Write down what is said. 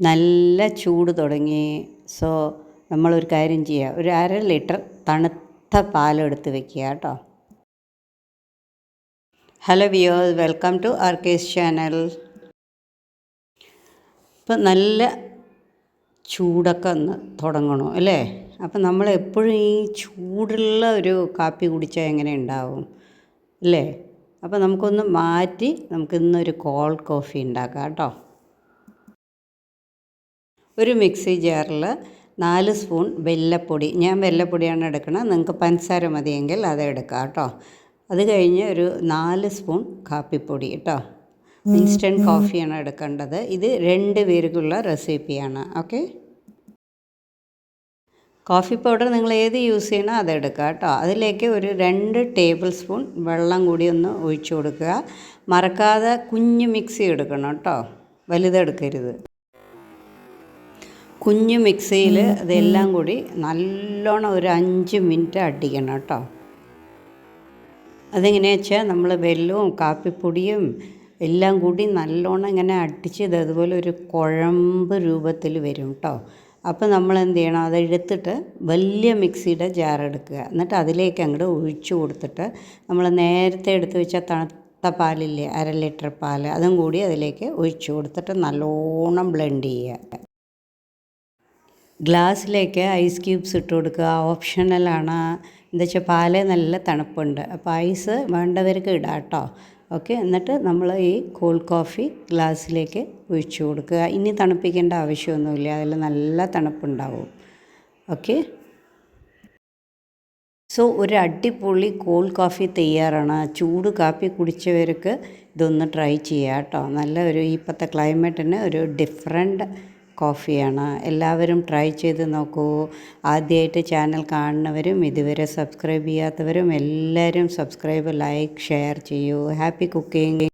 നല്ല ചൂട് തുടങ്ങി. സോ നമ്മളൊരു കാര്യം ചെയ്യുക ഒരു അര ലിറ്റർ തണുത്ത പാലെടുത്ത് വെക്കുക കേട്ടോ. ഹലോ വിയോസ് വെൽക്കം ടു ആർക്കേസ് ചാനൽ ഇപ്പം നല്ല ചൂടൊക്കെ ഒന്ന് തുടങ്ങണോ അല്ലേ? അപ്പം നമ്മൾ എപ്പോഴും ഈ ചൂടുള്ള ഒരു കാപ്പി കുടിച്ചാൽ എങ്ങനെ ഉണ്ടാവും അല്ലേ? അപ്പോൾ നമുക്കൊന്ന് മാറ്റി നമുക്കിന്നൊരു കോൾ കോഫി ഉണ്ടാക്കാം കേട്ടോ. ഒരു മിക്സി ജാറിൽ നാല് സ്പൂൺ വെല്ലപ്പൊടി. ഞാൻ വെല്ലപ്പൊടിയാണ് എടുക്കുന്നത് നിങ്ങൾക്ക് പഞ്ചസാര മതിയെങ്കിൽ അത് എടുക്കാം കേട്ടോ. അത് കഴിഞ്ഞ് ഒരു നാല് സ്പൂൺ കാപ്പിപ്പൊടി കേട്ടോ. ഇൻസ്റ്റന്റ് കോഫിയാണ് എടുക്കേണ്ടത്. ഇത് രണ്ട് പേർക്കുള്ള റെസിപ്പിയാണ്. ഓക്കെ? കോഫി പൗഡർ നിങ്ങൾ ഏത് യൂസ് ചെയ്യണോ അത് എടുക്കുക കേട്ടോ. അതിലേക്ക് ഒരു രണ്ട് ടേബിൾ സ്പൂൺ വെള്ളം കൂടി ഒന്ന് ഒഴിച്ചു കൊടുക്കുക. മറക്കാതെ കുഞ്ഞ് മിക്സി എടുക്കണം കേട്ടോ. വലുതെടുക്കരുത്. കുഞ്ഞു മിക്സിയിൽ ഇതെല്ലാം കൂടി നല്ലോണം ഒരു അഞ്ച് മിനിറ്റ് അടിക്കണം കേട്ടോ. അതെങ്ങനെയാ വെച്ചാൽ നമ്മൾ വെല്ലവും കാപ്പിപ്പൊടിയും എല്ലാം കൂടി നല്ലോണം ഇങ്ങനെ അടിച്ച് ഇത് അതുപോലെ ഒരു കുഴമ്പ് രൂപത്തിൽ വരും കേട്ടോ. അപ്പോൾ നമ്മൾ എന്ത് ചെയ്യണം? അതെടുത്തിട്ട് വലിയ മിക്സിയുടെ ജാർ എടുക്കുക. എന്നിട്ട് അതിലേക്ക് അങ്ങോട്ട് ഒഴിച്ചു കൊടുത്തിട്ട് നമ്മൾ നേരത്തെ എടുത്ത് വെച്ച തണുത്ത പാലില്ലേ അര ലിറ്റർ പാൽ അതും കൂടി അതിലേക്ക് ഒഴിച്ചു കൊടുത്തിട്ട് നല്ലോണം ബ്ലെൻഡ് ചെയ്യുക. ഗ്ലാസ്സിലേക്ക് ഐസ് ക്യൂബ്സ് ഇട്ട് കൊടുക്കുക. ഓപ്ഷണലാണ് എന്താ വെച്ചാൽ പാൽ നല്ല തണുപ്പുണ്ട്. അപ്പോൾ ഐസ് വേണ്ടവർക്ക് ഇടാം കേട്ടോ. ഓക്കെ. എന്നിട്ട് നമ്മൾ ഈ കോൾഡ് കോഫി ഗ്ലാസ്സിലേക്ക് ഒഴിച്ചു കൊടുക്കുക. ഇനി തണുപ്പിക്കേണ്ട ആവശ്യമൊന്നുമില്ല. അതിൽ നല്ല തണുപ്പുണ്ടാവും. ഓക്കെ. സോ ഒരു അടിപൊളി കോൾഡ് കോഫി തയ്യാറാണ്. ചൂട് കാപ്പി കുടിച്ചവർക്ക് ഇതൊന്ന് ട്രൈ ചെയ്യാം കേട്ടോ. നല്ല ഒരു ഇപ്പോഴത്തെ ക്ലൈമറ്റിന് ഒരു ഡിഫറെന്റ് കോഫിയാണ്. എല്ലാവരും ട്രൈ ചെയ്ത് നോക്കൂ. ആദ്യമായിട്ട് ചാനൽ കാണുന്നവരും ഇതുവരെ സബ്സ്ക്രൈബ് ചെയ്യാത്തവരും എല്ലാവരും സബ്സ്ക്രൈബ് ലൈക്ക് ഷെയർ ചെയ്യൂ. Happy cooking.